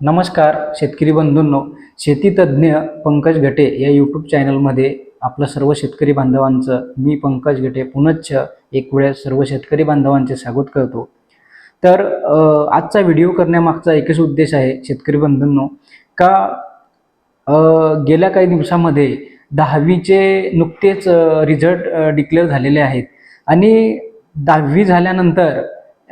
नमस्कार शेतकरी बंधूंनो. शेतीतज्ज्ञ पंकज घटे या यूट्यूब चॅनलमध्ये आपलं सर्व शेतकरी बांधवांचं मी पंकज घटे पुनश्च एक वेळेस सर्व शेतकरी बांधवांचे स्वागत करतो. तर आजचा व्हिडिओ करण्यामागचा एकच उद्देश आहे शेतकरी बंधूंनो का गेल्या काही दिवसामध्ये दहावीचे नुकतेच रिझल्ट डिक्लेअर झालेले आहेत. आणि दहावी झाल्यानंतर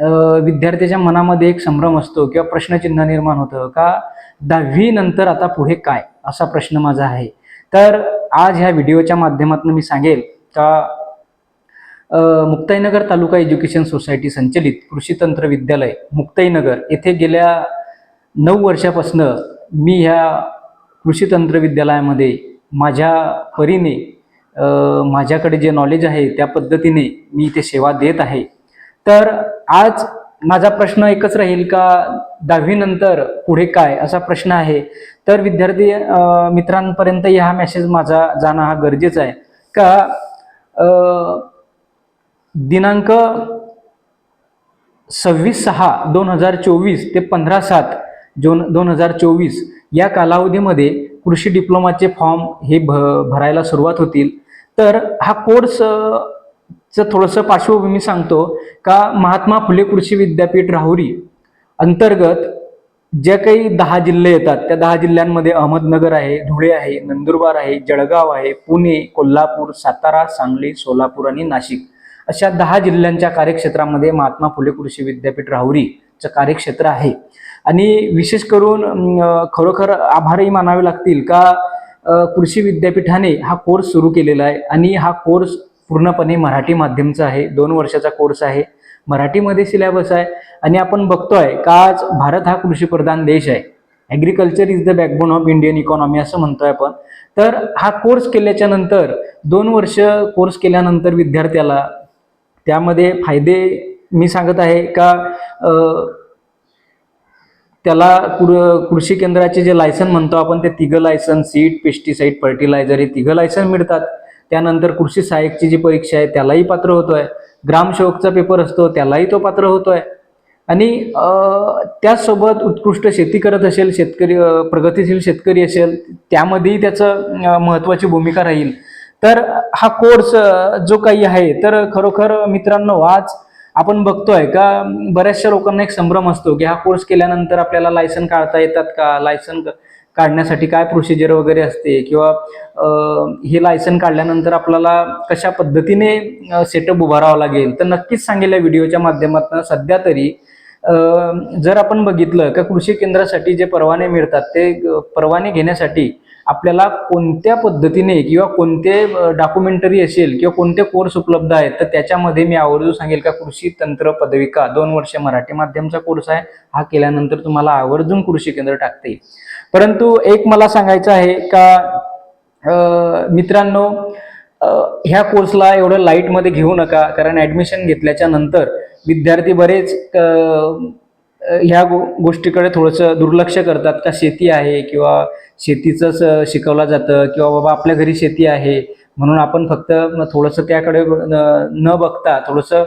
विद्यार्थ्याच्या मनामध्ये एक संभ्रम असतो किंवा प्रश्नचिन्ह निर्माण होतं का दहावी नंतर आता पुढे काय? असा प्रश्न माझा आहे. तर आज ह्या व्हिडिओच्या माध्यमातून मी सांगेल का मुक्ताईनगर तालुका एज्युकेशन सोसायटी संचलित कृषी तंत्र विद्यालय मुक्ताईनगर येथे गेल्या नऊ वर्षापासनं मी ह्या कृषी तंत्र विद्यालयामध्ये माझ्या परीने माझ्याकडे जे नॉलेज आहे त्या पद्धतीने मी इथे सेवा देत आहे. तर आज माझा प्रश्न एकच राहील का दहावीनंतर पुढे काय असा प्रश्न आहे. तर विद्यार्थी मित्रांपर्यंत हा मेसेज माझा जाणं हा गरजेचा आहे. का दिनांक सव्वीस सहा दोन हजार चोवीस ते पंधरा सात जोन दोन हजार चोवीस या कालावधीमध्ये कृषी डिप्लोमाचे फॉर्म हे भ भरायला सुरुवात होतील. तर हा कोर्स चं थोडंसं पार्श्वभूमी सांगतो का महात्मा फुले कृषी विद्यापीठ राहुरी अंतर्गत ज्या काही दहा जिल्हे येतात त्या दहा जिल्ह्यांमध्ये अहमदनगर आहे धुळे आहे नंदुरबार आहे जळगाव आहे पुणे कोल्हापूर सातारा सांगली सोलापूर आणि नाशिक अशा दहा जिल्ह्यांच्या कार्यक्षेत्रामध्ये महात्मा फुले कृषी विद्यापीठ राहुरीचं कार्यक्षेत्र आहे. आणि विशेष करून खरोखर आभारही मानावे लागतील का कृषी विद्यापीठाने हा कोर्स सुरू केलेला आहे आणि हा कोर्स पूर्णपणे मराठी माध्यमचं आहे. दोन वर्षाचा कोर्स आहे. मराठीमध्ये सिलेबस आहे. आणि आपण बघतोय का आज भारत हा कृषीप्रधान देश आहे. Agriculture is the backbone of Indian economy असं म्हणतोय आपण. तर हा कोर्स केल्याच्यानंतर दोन वर्ष कोर्स केल्यानंतर विद्यार्थ्याला त्यामध्ये फायदे मी सांगत आहे का त्याला कृषी केंद्राचे जे लायसन म्हणतो आपण ते तिघं लायसन सीड पेस्टिसाईड फर्टिलायझर हे तिघं लायसन मिळतात. त्यानंतर कृषी सहाय्यकची जी परीक्षा आहे त्यालाही पात्र होतोय. ग्रामसेवकचा पेपर असतो त्यालाही तो पात्र होतोय. आणि त्याचसोबत उत्कृष्ट शेती करत असेल शेतकरी प्रगतीशील शेतकरी असेल त्यामध्येही त्याचं महत्त्वाची भूमिका राहील. तर हा कोर्स जो काही आहे तर खरोखर मित्रांनो आज आपण बघतोय का बऱ्याचशा लोकांना एक संभ्रम असतो की हा कोर्स केल्यानंतर आपल्याला लायसन काढता येतात का? लायसन काढण्यासाठी काय प्रोसिजर वगैरे असते किंवा हे लायसन काढल्यानंतर आपल्याला कशा पद्धतीने सेटअप उभारावा लागेल? तर नक्कीच सांगेल या व्हिडिओच्या माध्यमातून. सध्या तरी जर आपण बघितलं का कृषी केंद्रासाठी जे परवाने मिळतात ते परवाने घेण्यासाठी आपल्याला कोणत्या पद्धतीने किंवा कोणते डॉक्युमेंटरी असेल किंवा कोणते कोर्स उपलब्ध आहेत तर त्याच्यामध्ये मी आवर्जून सांगेल का कृषी तंत्र पदविका दोन वर्ष मराठी माध्यमचा कोर्स आहे. हा केल्यानंतर तुम्हाला आवर्जून कृषी केंद्र टाकता येईल. परंतु एक मला सांगायचं आहे का मित्रांनो ह्या कोर्सला एवढं लाईटमध्ये घेऊ नका कारण ॲडमिशन घेतल्याच्या नंतर विद्यार्थी बरेच ह्या गो गोष्टीकडे थोडंसं दुर्लक्ष करतात का शेती आहे किंवा शेतीचंच शिकवलं जातं किंवा बाबा आपल्या घरी शेती आहे. म्हणून आपण फक्त थोडंसं त्याकडे न- बघता थोडंसं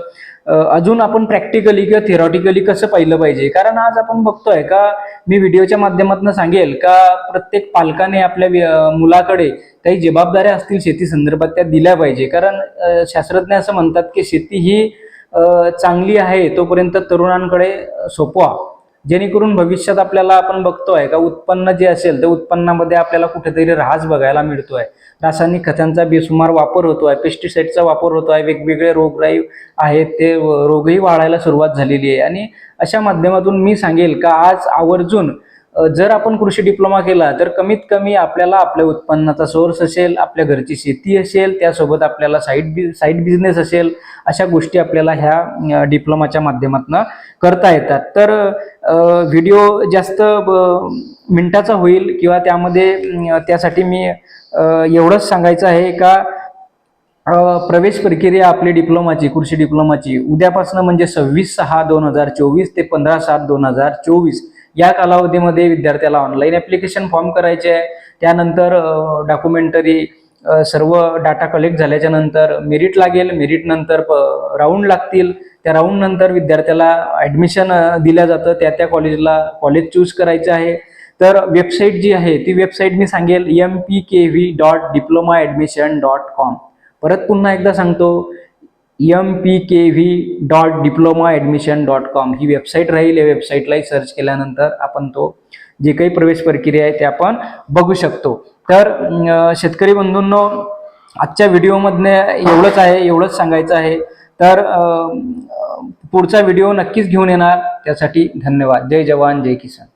अजून आपण प्रॅक्टिकली किंवा थिरॉटिकली कसं पाहिलं पाहिजे? कारण आज आपण बघतोय का मी व्हिडिओच्या माध्यमातून सांगेल का प्रत्येक पालकाने आपल्या मुलाकडे काही जबाबदाऱ्या असतील शेती संदर्भात त्या दिल्या पाहिजे. कारण शास्त्रज्ञ असं म्हणतात की शेती ही चांगली आहे तोपर्यंत तरुणांकडे सोपवा. जेणेकरून भविष्यात आपल्याला आपण बघतोय का उत्पन्न जे असेल तर उत्पन्नामध्ये आपल्याला कुठेतरी ऱ्हास बघायला मिळतोय. रासायनिक खतांचा बेसुमार वापर होतोय पेस्टिसाईडचा वापर होतोय वेगवेगळे रोगराई आहेत ते रोगही वाढायला सुरुवात झालेली आहे. आणि अशा माध्यमातून मी सांगेल का आज आवर्जून जर आपण कृषी डिप्लोमा केला तर कमीत कमी आपल्याला आपल्या उत्पन्नाचा सोर्स असेल आपल्या घरची शेती असेल त्यासोबत आपल्याला साईड बि साईड बिझनेस असेल अशा गोष्टी आपल्याला ह्या डिप्लोमाच्या माध्यमातून करता येतात. तर व्हिडिओ जास्त ब- होईल किंवा त्यामध्ये त्यासाठी मी एवढंच सांगायचं आहे का प्रवेश प्रक्रिया आपली डिप्लोमाची कृषी डिप्लोमाची उद्यापासून म्हणजे सव्वीस सहा दोन हजार चोवीस ते पंधरा सात दोन हजार चोवीस या कालावधीमध्ये विद्यार्थ्याला ऑनलाईन ॲप्लिकेशन फॉर्म करायचे आहे. त्यानंतर डॉक्युमेंटरी सर्व डाटा कलेक्ट झाल्याच्यानंतर मेरिट लागेल. मेरिट नंतर राऊंड लागतील. त्या राऊंड नंतर विद्यार्थ्याला ऍडमिशन दिल्या जातं. त्या त्या कॉलेजला कॉलेज चूज करायचं आहे. तर वेबसाईट जी आहे ती वेबसाईट मी सांगेल M P K V dot diploma admission dot com परत पुन्हा एकदा सांगतो M P K V dot diploma admission dot com ही वेबसाईट राहील. या वेबसाईटलाही सर्च केल्यानंतर आपण तो जे काही प्रवेश प्रक्रिया आहे ते आपण बघू शकतो. तर शेतकरी बंधूंनो आजच्या व्हिडिओमधनं एवढंच आहे एवढंच सांगायचं आहे. तर पुढचा व्हिडिओ नक्कीच घेऊन येणार. त्यासाठी धन्यवाद. जय जवान जय किसान.